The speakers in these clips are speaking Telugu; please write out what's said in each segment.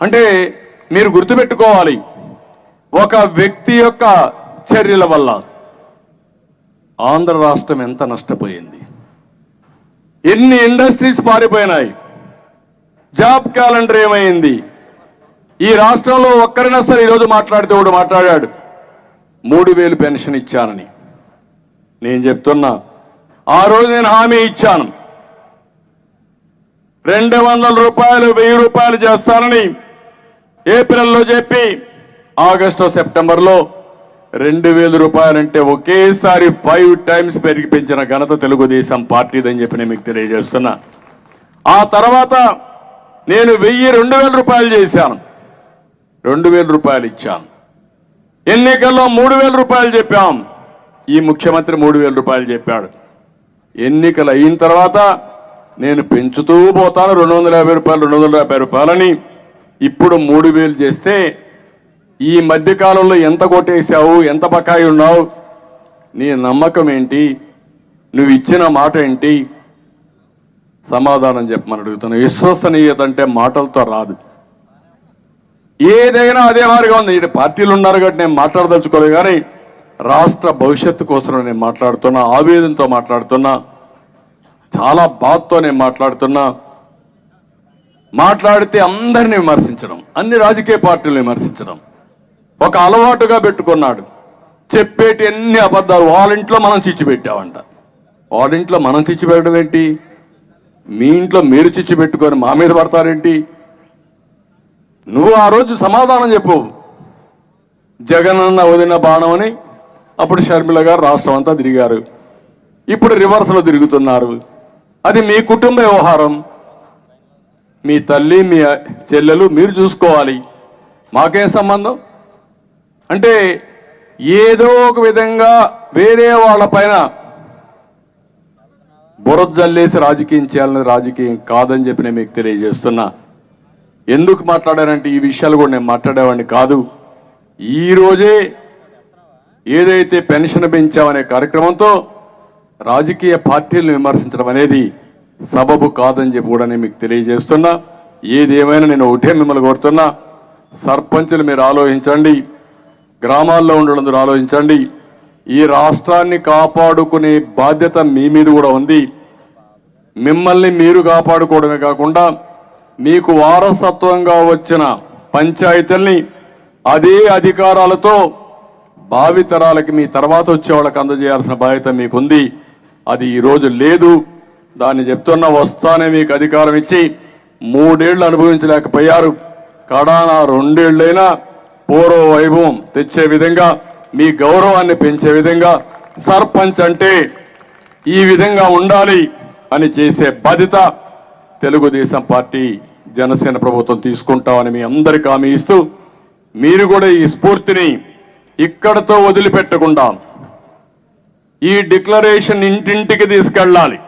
అంటే మీరు గుర్తుపెట్టుకోవాలి ఒక వ్యక్తి యొక్క చర్యల వల్ల ఆంధ్ర రాష్ట్రం ఎంత నష్టపోయింది. ఎన్ని ఇండస్ట్రీస్ పారిపోయినాయి. జాబ్ క్యాలెండర్ ఏమైంది. ఈ రాష్ట్రంలో ఒక్కరైనా సరే ఈరోజు మాట్లాడితే ఒకడు మాట్లాడాడు మూడు వేలు పెన్షన్ ఇచ్చానని. నేను చెప్తున్నా ఆ రోజు నేను హామీ ఇచ్చాను. రెండు వందల రూపాయలు వెయ్యి రూపాయలు చేస్తానని ఏప్రిల్లో చెప్పి ఆగస్టు సెప్టెంబర్లో రెండు వేల రూపాయలంటే ఒకేసారి ఫైవ్ టైమ్స్ పెరిగి పెంచిన ఘనత తెలుగుదేశం పార్టీదని చెప్పి నేను మీకు తెలియజేస్తున్నా. ఆ తర్వాత నేను వెయ్యి రెండు వేల రూపాయలు చేశాను. రెండు వేల రూపాయలు ఇచ్చాను. ఎన్నికల్లో మూడు వేల రూపాయలు చెప్పాం. ఈ ముఖ్యమంత్రి మూడు వేల రూపాయలు చెప్పాడు. ఎన్నికలు అయిన తర్వాత నేను పెంచుతూ పోతాను. రెండు వందల యాభై రూపాయలు రెండు వందల యాభై రూపాయలని ఇప్పుడు మూడు వేలు చేస్తే ఈ మధ్యకాలంలో ఎంత కొట్టేశావు ఎంత బకాయి ఉన్నావు? నీ నమ్మకం ఏంటి? నువ్వు ఇచ్చిన మాట ఏంటి? సమాధానం చెప్పమని అడుగుతున్నా. విశ్వసనీయత అంటే మాటలతో రాదు. ఏదైనా అదే మాదిరిగా ఉంది. ఇటు పార్టీలు ఉన్నారు కాబట్టి నేను మాట్లాడదలుచుకోలేదు కానీ రాష్ట్ర భవిష్యత్తు కోసం నేను మాట్లాడుతున్నా ఆవేదనతో మాట్లాడుతున్నా చాలా బాధతో నేను మాట్లాడుతున్నా. మాట్లాడితే అందరిని విమర్శించడం అన్ని రాజకీయ పార్టీలు విమర్శించడం. ఒక అలవాటుగా పెట్టుకున్నాడు. చెప్పేటి అన్ని అబద్ధాలు వాళ్ళ ఇంట్లో మనం చిచ్చిపెట్టామంట వాళ్ళింట్లో వాళ్ళ ఇంట్లో మనం చిచ్చిపెట్టడం ఏంటి? మీ ఇంట్లో మీరు చిచ్చు పెట్టుకొని మా మీద పడతారేంటి? నువ్వు ఆ రోజు సమాధానం చెప్పు. జగనన్న వదిన బాణం అని అప్పుడు షర్మిల గారు రాష్ట్రం అంతా తిరిగారు. ఇప్పుడు రివర్స్లో తిరుగుతున్నారు. అది మీ కుటుంబ వ్యవహారం. మీ తల్లి మీ చెల్లెలు మీరు చూసుకోవాలి. మాకేం సంబంధం? అంటే ఏదో ఒక విధంగా వేరే వాళ్ళ పైన బురద జల్లేసి రాజకీయం చేయాలని రాజకీయం కాదని చెప్పి నేను మీకు తెలియజేస్తున్నా. ఎందుకు మాట్లాడానంటే ఈ విషయాలు కూడా నేను మాట్లాడేవాడిని కాదు. ఈరోజే ఏదైతే పెన్షన్ పెంచామనే కార్యక్రమంతో రాజకీయ పార్టీలను విమర్శించడం అనేది సబబు కాదని చెప్పి కూడా నేను మీకు తెలియజేస్తున్నా. ఏదేమైనా నేను ఒకటే మిమ్మల్ని కోరుతున్నా. సర్పంచులు మీరు ఆలోచించండి. గ్రామాల్లో ఉండడం మీరు ఆలోచించండి. ఈ రాష్ట్రాన్ని కాపాడుకునే బాధ్యత మీ మీద కూడా ఉంది. మిమ్మల్ని మీరు కాపాడుకోవడమే కాకుండా మీకు వారసత్వంగా వచ్చిన పంచాయతీల్ని అదే అధికారాలతో భావితరాలకి మీ తర్వాత వచ్చే వాళ్ళకి అందజేయాల్సిన బాధ్యత మీకుంది. అది ఈరోజు లేదు. దాన్ని చెప్తున్న వస్తానే మీకు అధికారం ఇచ్చి మూడేళ్ళు అనుభవించలేకపోయారు. కడాన రెండేళ్ళైనా పూర్వ వైభవం తెచ్చే విధంగా మీ గౌరవాన్ని పెంచే విధంగా సర్పంచ్ అంటే ఈ విధంగా ఉండాలి అని చేసే బాధ్యత తెలుగుదేశం పార్టీ జనసేన ప్రభుత్వం తీసుకుంటామని మీ అందరికి హామీ ఇస్తూ మీరు కూడా ఈ స్ఫూర్తిని ఇక్కడతో వదిలిపెట్టకుండా ఈ డిక్లరేషన్ ఇంటింటికి తీసుకెళ్ళాలి.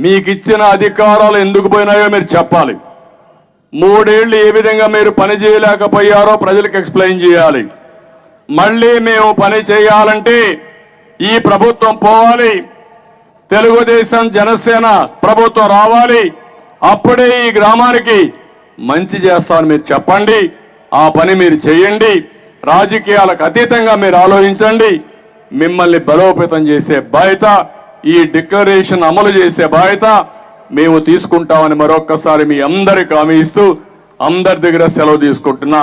మీకు ఇచ్చిన అధికారాలు ఎందుకు పోయినాయో మీరు చెప్పాలి. మూడేళ్ళు ఏ విధంగా మీరు పని చేయలేకపోయారో ప్రజలకు ఎక్స్ప్లెయిన్ చేయాలి. మళ్ళీ మేము పని చేయాలంటే ఈ ప్రభుత్వం పోవాలి. తెలుగుదేశం జనసేన ప్రభుత్వం రావాలి. అప్పుడే ఈ గ్రామానికి మంచి చేస్తామని మీరు చెప్పండి. ఆ పని మీరు చేయండి. రాజకీయాలకు అతీతంగా మీరు ఆలోచించండి. మిమ్మల్ని బలోపేతం చేసే బాధ్యత ఈ డిక్లరేషన్ అమలు చేసే బాధ్యత మేము తీసుకుంటామని మరొక్కసారి మీ అందరికి హామీ ఇస్తూ అందరి దగ్గర సెలవు తీసుకుంటున్నా.